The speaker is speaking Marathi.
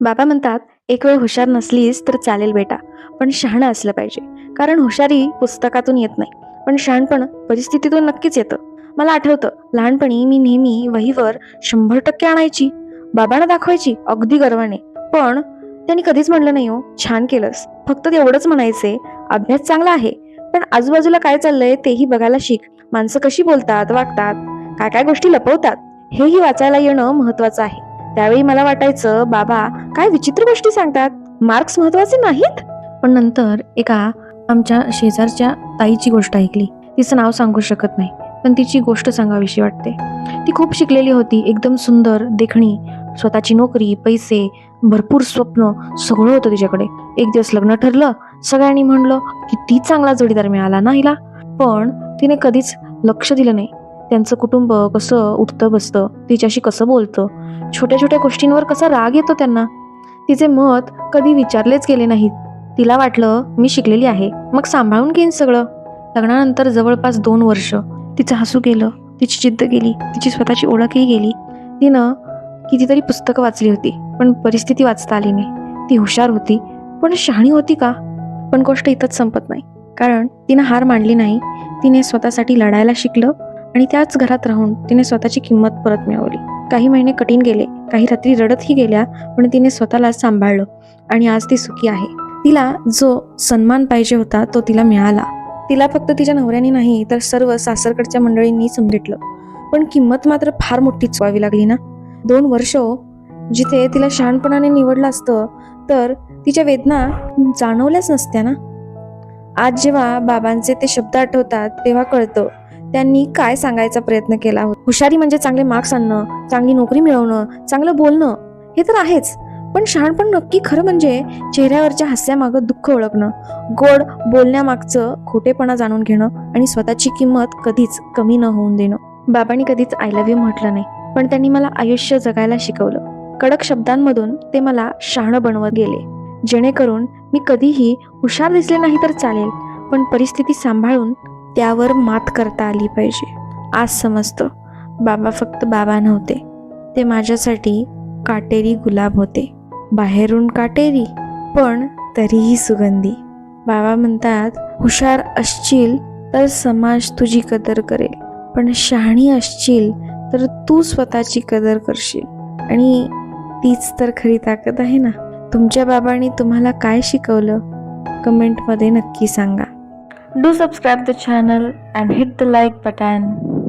बाबा म्हणतात एक वेळ हुशार नसलीस तर चालेल बेटा पण शहाणं असलं पाहिजे. कारण हुशारी पुस्तकातून येत नाही पण शहाणपण परिस्थितीतून नक्कीच येतं. मला आठवतं लहानपणी मी नेहमी वहीवर शंभर टक्के आणायची बाबांना दाखवायची अगदी गर्वाने. पण त्यांनी कधीच म्हणलं नाही हो छान केलंस. फक्त तेवढंच म्हणायचे अभ्यास चांगला आहे पण आजूबाजूला काय चाललंय तेही बघायला शिक. माणसं कशी बोलतात वागतात काय काय गोष्टी लपवतात हेही वाचायला येणं महत्वाचं आहे. त्यावेळी मला वाटायचं बाबा काय विचित्र गोष्टी सांगतात? मार्क्स महत्त्वाचे नाहीत? पण नंतर एका आमच्या शेजारच्या ताईची गोष्ट ऐकली. तिचं नाव सांगू शकत नाही पण तिची गोष्ट सांगावीशी वाटते. ती खूप शिकलेली होती एकदम सुंदर देखणी स्वतःची नोकरी पैसे भरपूर स्वप्न सगळं होतं तिच्याकडे. एक दिवस लग्न ठरलं सगळ्यांनी म्हणलं किती चांगला जोडीदार मिळाला ना हिला? पण तिने कधीच लक्ष दिलं नाही. त्यांचं कुटुंब कसं उठतं बसतं तिच्याशी कसं बोलतं छोट्या छोट्या गोष्टींवर कसा राग येतो त्यांना? तिचे मत कधी विचारलेच गेले नाहीत. तिला वाटलं मी शिकलेली आहे मग सांभाळून घेईन सगळं. लग्नानंतर जवळपास दोन वर्ष तिचं हसू गेलं तिची जिद्द गेली तिची स्वतःची ओळखही गेली. तिनं कितीतरी पुस्तकं वाचली होती पण परिस्थिती वाचता आली नाही. ती हुशार होती पण शहाणी होती का? पण गोष्ट इथंच संपत नाही. कारण तिनं हार मांडली नाही तिने स्वतःसाठी लढायला शिकलं आणि त्याच घरात राहून तिने स्वतःची किंमत परत मिळवली. काही महिने कठीण गेले काही रात्री रडतही गेल्या पण तिने स्वतःला सांभाळलं आणि आज ती सुखी आहे. तिला जो सन्मान पाहिजे होता तो तिला मिळाला. तिला फक्त तिच्या नवऱ्याने नाही तर सर्व सासरकडच्या मंडळींनी समजलं पण किंमत मात्र फार मोठी व्हावी लागली ना? दोन वर्ष हो. जिथे तिला शहाणपणाने निवडलं असतं तर तिच्या वेदना जाणवल्याच नसत्या ना? आज जेव्हा बाबांचे ते शब्द आठवतात तेव्हा कळतं. त्यांनी काय सांगायचा प्रयत्न केला? होता हुशारी म्हणजे चांगले मार्क्स आणणं चांगली नोकरी मिळवणं चांगलं बोलणं हे तर आहेच. पण शहाणपण नक्की खरं म्हणजे चेहऱ्यावरच्या हास्यामागं दुःख ओळखणं गोड बोलण्यामागचं खोटेपणा जाणून घेणं आणि स्वतःची किंमत कधीच कमी न होऊन देणं. बाबांनी कधीच आय लव्ह यू म्हटलं नाही पण त्यांनी मला आयुष्य जगायला शिकवलं. कडक शब्दांमधून ते मला शहाणं बनवत गेले. जेणेकरून मी कधीही हुशार दिसले नाही तर चालेल पण परिस्थिती सांभाळून त्यावर मात करता आली पाहिजे. आज समजतं बाबा फक्त बाबा नव्हते. ते माझ्यासाठी काटेरी गुलाब होते. बाहेरून काटेरी पण तरीही सुगंधी. बाबा म्हणतात हुशार असशील तर समाज तुझी कदर करेल. पण शहाणी असशील तर तू स्वतःची कदर करशील. आणि तीच तर खरी ताकद आहे ना? तुमच्या बाबांनी तुम्हाला काय शिकवलं? कमेंटमध्ये नक्की सांगा. Do subscribe the channel and hit the like button.